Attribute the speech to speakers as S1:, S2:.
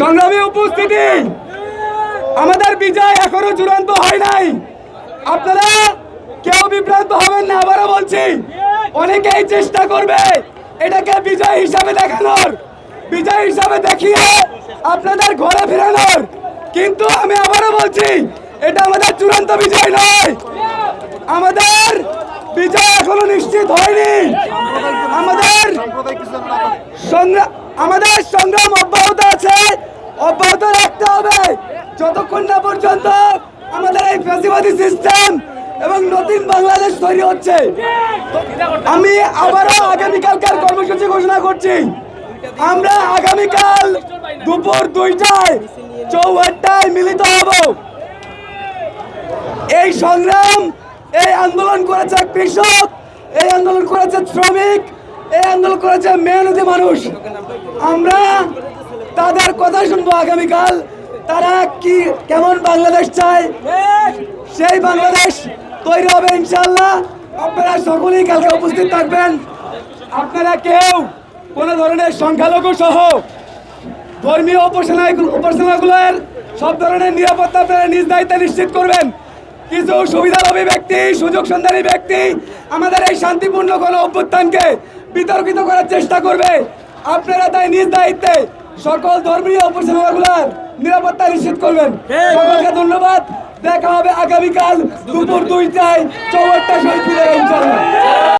S1: সংগ্রামী উপস্থিতি। আমাদের বিজয় এখনও চূড়ান্ত হয় নাই। আপনারা কেউ বিভ্রান্ত হবেন না, আবারও বলছি, অনেকেই চেষ্টা করবে এটাকে বিজয় হিসাবে দেখানোর। বিজয় হিসাবে দেখিয়ে আপনাদের ঘরে ফেরানোর। কিন্তু আমি আবারও বলছি, এটা আমাদের চূড়ান্ত বিজয় নয়। আমাদের বিজয় এখনও নিশ্চিত হয়নি। সংগ্রাম আমাদের সংগ্রাম অব্যাহত আছে। অব্যাহত রাখতে হবে। যতক্ষণ না পর্যন্ত আমাদের এই ফ্যাসিবাদী সিস্টেম এবং নতুন বাংলাদেশ তৈরি হচ্ছে, আমি আবারও আগামীকালকার কর্মসূচি ঘোষণা করছি। আমরা আগামীকাল দুপুর দুইটায় চৌহাট্টায় মিলিত হব। এই সংগ্রাম, এই আন্দোলন করেছে কৃষক, এই আন্দোলন করেছে শ্রমিক এই আন্দোলন করেছে মেহনতি মানুষ। আমরা তাদের কথা শুনব আগামীকাল। তারা কি, কেমন বাংলাদেশ চায়? সেই বাংলাদেশ তৈরি হবে ইনশাল্লাহ আপনারা সকলেই কালকে উপস্থিত থাকবেন। আপনারা কেউ কোনো ধরনের সংখ্যালঘু সহ ধর্মীয় উপাসনা উপাসনাগুলোর সব ধরনের নিরাপত্তা আপনারা নিজ দায়িত্বে নিশ্চিত করবেন। কিছু সুবিধাভোগী ব্যক্তি, সুযোগ সন্ধানী ব্যক্তি আমাদের এই শান্তিপূর্ণ কোনো অভ্যুত্থানকে বিতর্কিত করার চেষ্টা করবে। আপনারা তাই নিজ দায়িত্বে সকল ধর্মীয় উপাসনাগুলোর নিরাপত্তা নিশ্চিত করবেন। সকলকে ধন্যবাদ। দেখা হবে আগামীকাল দুপুর দুইটায় চৌহাট্টা শহীদ ইনশাল্লাহ